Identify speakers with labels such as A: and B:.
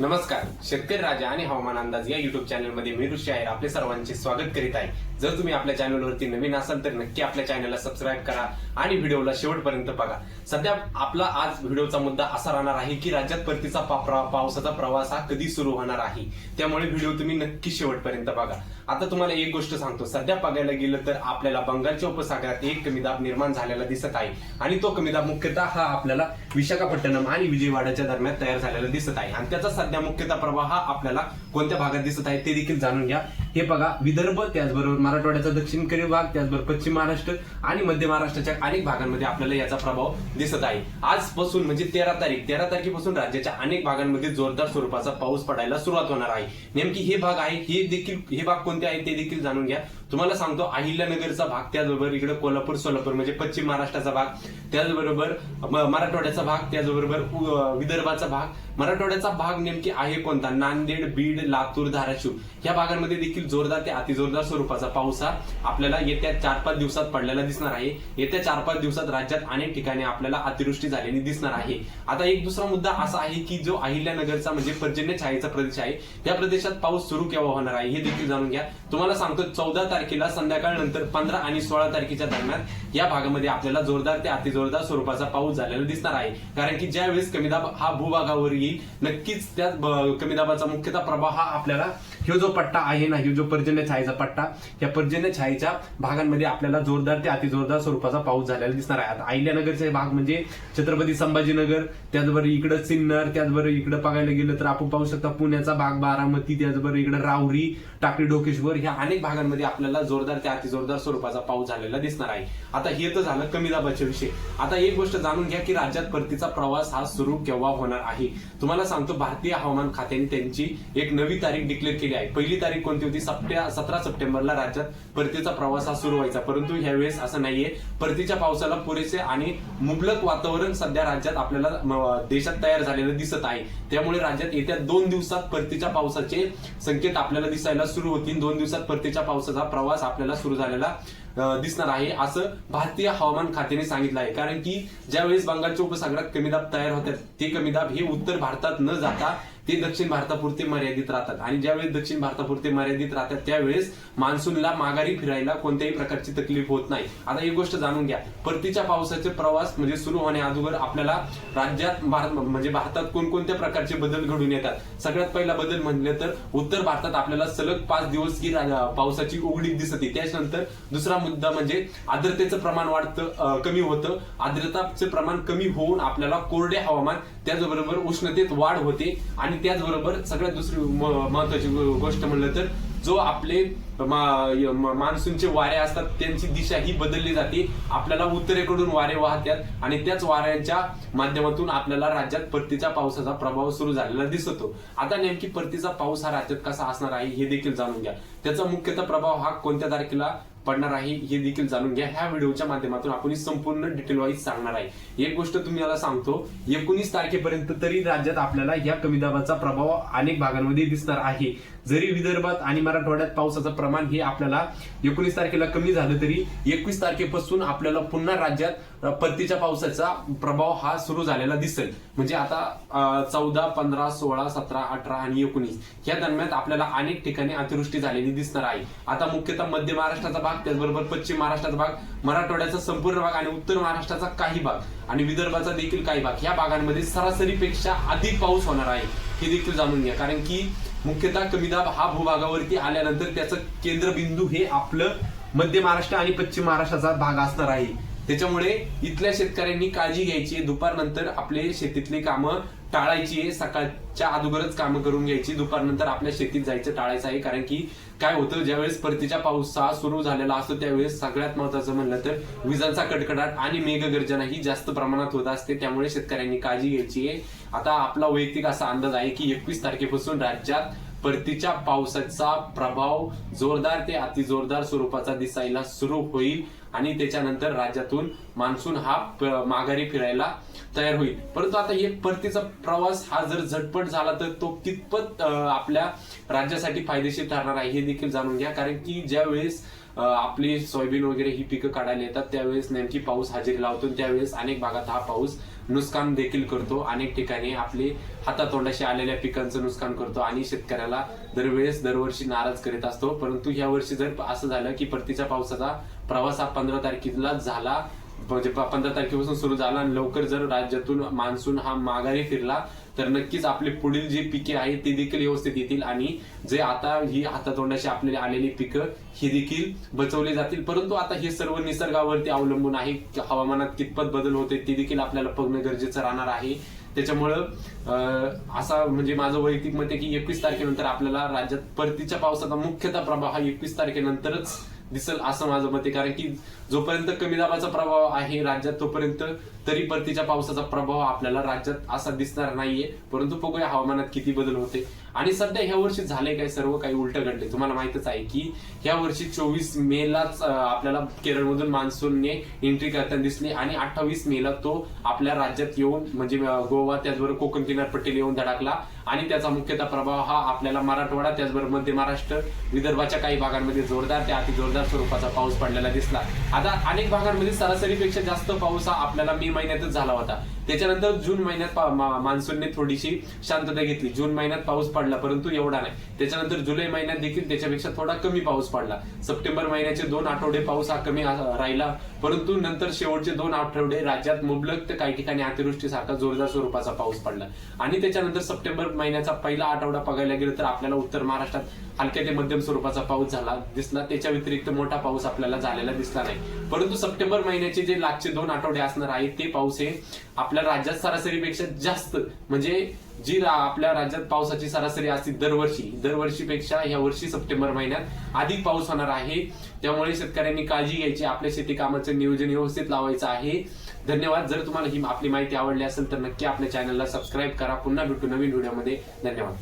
A: नमस्कार. शेतकरी राजा आणि हवामान अंदाज या युट्यूब चॅनलमध्ये मी ऋषी आहे. आपले सर्वांचे स्वागत करीत आहे. जर तुम्ही आपल्या चॅनलवरती नवीन असाल तर नक्की आपल्या चॅनलला सबस्क्राईब करा आणि व्हिडिओला शेवटपर्यंत बघा. सध्या आपला आज व्हिडिओचा मुद्दा असा राहणार आहे की राज्यात परतीचा पा- पावसाचा प्रवास हा कधी सुरू होणार आहे? त्यामुळे व्हिडिओ तुम्ही नक्की शेवटपर्यंत बघा. आता तुम्हाला एक गोष्ट सांगतो. सध्या बघायला गेलं तर आपल्याला बंगालच्या उपसागरात एक कमी दाब निर्माण झालेला दिसत आहे. आणि तो कमी दाब मुख्यतः हा आपल्याला विशाखापट्टणम आणि विजयवाडाच्या दरम्यान तयार झालेला दिसत आहे. आणि त्याचा सध्या मुख्यतः प्रवाह हा आपल्याला कोणत्या भागात दिसत आहे ते देखील जाणून घ्या. हे बघा विदर्भ त्याचबरोबर मराठवाड्याचा दक्षिणेकडील भाग त्याचबरोबर पश्चिम महाराष्ट्र आणि मध्य महाराष्ट्राच्या अनेक भागांमध्ये आपल्याला याचा प्रभाव दिसत आहे. आजपासून म्हणजे तेरा तारीख तेरा तारखेपासून राज्याच्या अनेक भागांमध्ये जोरदार स्वरूपाचा पाऊस पडायला सुरुवात होणार आहे. नेमकी हे भाग आहे हे देखील हे भाग कोणते आहे ते देखील जाणून घ्या. तुम्हाला सांगतो अहिल्यानगरचा भाग त्याचबरोबर इकडे कोल्हापूर सोलापूर म्हणजे पश्चिम महाराष्ट्राचा भाग त्याचबरोबर मराठवाड्याचा भाग त्याचबरोबर विदर्भाचा भाग. मराठवाड्याचा भाग नेमकी आहे कोणता? नांदेड बीड लातूर धाराशिव. या भागांमध्ये देखील जोरदार ते अतिजोरदार स्वरूपाचा पाऊस हा आपल्याला येत्या चार पाच दिवसात पडलेला दिसणार आहे. येत्या चार पाच दिवसात राज्यात अनेक ठिकाणी आपल्याला अतिवृष्टी झालेली दिसणार आहे. आता एक दुसरा मुद्दा असा आहे की जो अहिल्यानगरचा म्हणजे पर्जन्य छायेचा प्रदेश आहे त्या प्रदेशात पाऊस सुरू केव्हा होणार आहे हे देखील जाणून घ्या. तुम्हाला सांगतो चौदा तारखेला संध्याकाळ नंतर पंधरा आणि सोळा तारखेच्या दरम्यान या भागामध्ये आपल्याला जोरदार ते अतिजोरदार स्वरूपाचा पाऊस झालेला दिसणार आहे. कारण की ज्यावेळेस कमी दाब हा भूभागावर येईल नक्कीच त्या कमी दाबाचा मुख्यतः प्रभाव हा आपल्याला ह्यो जो पट्टा आहे ना ह्यो जो पर्जन्य छायेचा पट्टा या पर्जन्य छायेच्या भागांमध्ये आपल्याला जोरदार ते अतिजोरदार स्वरूपाचा पाऊस झालेला दिसणार आहे. आता अहिल्यानगरचे भाग म्हणजे छत्रपती संभाजीनगर त्याचबरोबर इकडं सिन्नर त्याचबरोबर इकडं बघायला गेलं तर आपण पाहू शकता पुण्याचा भाग बारामती त्याचबरोबर इकडं राहुरी टाकळी डोकेश्वर ह्या अनेक भागांमध्ये आपल्याला जोरदार ते अतिजोरदार स्वरूपाचा पाऊस झालेला दिसणार आहे. आता हे तर झालं कमी दाबाच्या विषय. आता एक गोष्ट जाणून घ्या की राज्यात परतीचा प्रवास हा सुरू केव्हा होणार आहे? तुम्हाला सांगतो भारतीय हवामान खात्याने त्यांची एक नवी तारीख डिक्लेअर केली आहे. पहिली तारीख कोणती होती? सप्ट्या सतरा सप्टेंबरला राज्यात परतीचा प्रवास हा सुरू व्हायचा. परंतु ह्यावेळेस असं नाहीये. परतीच्या पावसाला पुरेसे आणि मुबलक वातावरण सध्या राज्यात आपल्याला देशात तयार झालेलं दिसत आहे. त्यामुळे राज्यात येत्या दोन दिवसात परतीच्या पावसाचे संकेत आपल्याला दिसायला सुरू होतील. दोन दिवसात परतीच्या पावसाचा प्रवास आपल्याला सुरू झालेला दिसणार आहे असं भारतीय हवामान खात्याने सांगितलं आहे. कारण की ज्यावेळेस बंगालच्या उपसागरात कमी दाब तयार होतात ते कमी दाब हे उत्तर भारतात न जाता ते दक्षिण भारतापुरते मर्यादित राहतात. आणि ज्यावेळेस दक्षिण भारतापुरते मर्यादित राहतात त्यावेळेस मान्सूनला माघारी फिरायला कोणत्याही प्रकारची तकलीफ होत नाही. आता एक गोष्ट जाणून घ्या. परतीच्या पावसाचे प्रवास म्हणजे सुरू होण्या अगोदर आपल्याला राज्यात म्हणजे भारतात कोणकोणत्या प्रकारचे बदल घडून येतात? सगळ्यात पहिला बदल म्हणले तर उत्तर भारतात आपल्याला सलग पाच दिवस की पावसाची उघडीप दिसते त्याच्यानंतर दुसरा मुद्दा म्हणजे आर्द्रतेचं प्रमाण वाढतं कमी होतं. आर्द्रताचे प्रमाण कमी होऊन आपल्याला कोरडे हवामान त्याचबरोबर उष्णतेत वाढ होते. आणि त्याचबरोबर सगळ्यात दुसरी महत्वाची गोष्ट म्हणलं तर जो आपले मान्सूनचे वारे असतात त्यांची दिशा ही बदलली जाते. आपल्याला उत्तरेकडून वारे वाहतात आणि त्याच वाऱ्यांच्या माध्यमातून आपल्याला राज्यात परतीच्या पावसाचा प्रभाव सुरू झालेला दिसतो. आता नेमकी परतीचा पाऊस हा राज्यात कसा असणार आहे हे देखील जाणून घ्या. त्याचा मुख्यतः प्रभाव हा कोणत्या तारखेला पडणार आहे हे देखील जाणून घ्या. ह्या व्हिडिओच्या माध्यमातून आपण संपूर्ण डिटेल वाईज सांगणार आहे. एक गोष्ट तुम्हाला सांगतो एकोणीस तारखेपर्यंत तरी राज्यात आपल्याला या कमी दाबाचा प्रभाव अनेक भागांमध्ये दिसणार आहे. जरी विदर्भात आणि मराठवाड्यात पावसाचं प्रमाण हे आपल्याला एकोणीस तारखेला कमी झालं तरी एकवीस तारखेपासून आपल्याला पुन्हा राज्यात परतीच्या पावसाचा प्रभाव हा सुरू झालेला दिसेल. म्हणजे आता चौदा पंधरा सोळा सतरा अठरा आणि एकोणीस या दरम्यान आपल्याला अनेक ठिकाणी अतिवृष्टी झालेली दिसणार आहे. आता मुख्यतः मध्य महाराष्ट्राचा भाग त्याचबरोबर पश्चिम महाराष्ट्राचा भाग मराठवाड्याचा संपूर्ण भाग आणि उत्तर महाराष्ट्राचा काही भाग आणि विदर्भाचा देखील काही भाग या भागांमध्ये सरासरीपेक्षा अधिक पाऊस होणार आहे. हे देखील जाणून घ्या. कारण की मुख्यतः कमी दाब हा भूभागावरती आल्यानंतर त्याचं केंद्रबिंदू हे आपलं मध्य महाराष्ट्र आणि पश्चिम महाराष्ट्राचा भाग असणार आहे. त्याच्यामुळे इथल्या शेतकऱ्यांनी काळजी घ्यायची दुपारनंतर आपले शेतीतली कामं टाळायची सकाळच्या अगोदरच कामं करून घ्यायची. दुपारनंतर आपल्या शेतीत जायचं टाळायचं आहे. कारण की काय होतं ज्यावेळेस परतीच्या पावसा सुरू झालेला असतो त्यावेळेस सगळ्यात महत्वाचं म्हणलं तर विजांचा कडकडाट आणि मेघगर्जना ही जास्त प्रमाणात होत असते. त्यामुळे शेतकऱ्यांनी काळजी घ्यायची आहे. आता आपला वैयक्तिक असा अंदाज आहे की एकवीस तारखेपासून राज्यात परतीच्या पावसाचा प्रभाव जोरदार ते अतिजोरदार स्वरूपाचा दिसायला सुरू होईल आणि त्याच्यानंतर राज्यातून मान्सून हा माघारी फिरायला तयार होईल. परंतु आता हे परतीचा प्रवास हा जर झटपट झाला तर तो कितपत आपल्या राज्यासाठी फायदेशीर ठरणार आहे हे देखील जाणून घ्या. कारण की ज्या वेळेस आपली सोयाबीन वगैरे ही पिकं काढायला येतात त्यावेळेस नेमकी पाऊस हजेरी लावतो त्यावेळेस अनेक भागात हा पाऊस नुकसान देखील करतो. अनेक ठिकाणी आपले हातातोंडाशी आलेल्या पिकांचं नुकसान करतो आणि शेतकऱ्याला दरवेळेस दरवर्षी नाराज करीत असतो. परंतु ह्या वर्षी जर असं झालं की परतीच्या पावसाचा प्रवास हा पंधरा तारखेला झाला म्हणजे पंधरा तारखेपासून सुरू झाला आणि लवकर जर राज्यातून मान्सून हा माघारी फिरला तर नक्कीच आपली पुढील जी पिके आहेत ती देखील व्यवस्थित येतील आणि जे आता ही हातातोंडाशी आपल्याला आलेली पिकं ही देखील बचवली जातील. परंतु आता हे सर्व निसर्गावरती अवलंबून आहे. हवामानात कितपत बदल होते ते देखील आपल्याला बघणं गरजेचं राहणार आहे. त्याच्यामुळं अं, असा म्हणजे माझं वैयक्तिक मत आहे की एकवीस तारखेनंतर आपल्याला राज्यात परतीच्या पावसाचा मुख्यतः प्रभाव हा एकवीस तारखेनंतरच दिसेल असं माझं मत आहे. कारण की जोपर्यंत कमी दाबाचा प्रभाव आहे राज्यात तोपर्यंत तरी परतीच्या पावसाचा प्रभाव आपल्याला राज्यात असा दिसणार नाहीये. परंतु बघूया हवामानात किती बदल होते. आणि सध्या ह्या वर्षी झाले काय? सर्व काही उलट घडले तुम्हाला माहितच आहे की ह्या वर्षी चोवीस मे लाच आपल्याला केरळमधून मान्सूनने एंट्री करताना दिसली आणि अठ्ठावीस मे ला तो आपल्या राज्यात येऊन म्हणजे गोवा त्याचबरोबर कोकण किनारपट्टीला येऊन धडकला. आणि त्याचा मुख्यतः प्रभाव हा आपल्याला मराठवाडा त्याचबरोबर मध्य महाराष्ट्र विदर्भाच्या काही भागांमध्ये जोरदार त्या अति जोरदार स्वरूपाचा पाऊस पडलेला दिसला. आता अनेक भागांमध्ये सरासरीपेक्षा जास्त पाऊस हा आपल्याला मे महिन्यातच झाला होता. त्याच्यानंतर जून महिन्यात मान्सूनने थोडीशी शांतता घेतली. जून महिन्यात पाऊस पडला परंतु एवढा नाही. त्याच्यानंतर जुलै महिन्यात देखील त्याच्यापेक्षा थोडा कमी पाऊस पडला. सप्टेंबर महिन्याचे दोन आठवडे पाऊस हा कमी राहिला परंतु नंतर शेवटचे दोन आठवडे राज्यात मुबलक तर काही ठिकाणी अतिवृष्टीसारखा जोरदार स्वरूपाचा पाऊस पडला. आणि त्याच्यानंतर सप्टेंबर महिन्याचा पहिला आठवडा बघायला गेलं तर आपल्याला उत्तर महाराष्ट्रात हलक्या ते मध्यम स्वरूपाचा पाऊस झाला दिसला त्याच्या व्यतिरिक्त मोठा पाऊस आपल्याला झालेला दिसला नाही. परंतु सप्टेंबर महिन्याचे जे लागचे दोन आठवडे असणार आहेत ते पाऊस हे आपल्या राज्यात सरासरीपेक्षा जास्त म्हणजे जी आपल्या राज्यात पावसाची सरासरी असते दरवर्षी दरवर्षीपेक्षा या वर्षी सप्टेंबर महिन्यात अधिक पाऊस होणार आहे. त्यामुळे शेतकऱ्यांनी काळजी घ्यायची आपल्या शेती कामाचं नियोजन व्यवस्थित लावायचं आहे. धन्यवाद. जर तुम्हाला ही आपली माहिती आवडली असेल तर नक्की आपल्या चॅनलला सबस्क्राईब करा. पुन्हा भेटू नवीन व्हिडिओमध्ये धन्यवाद.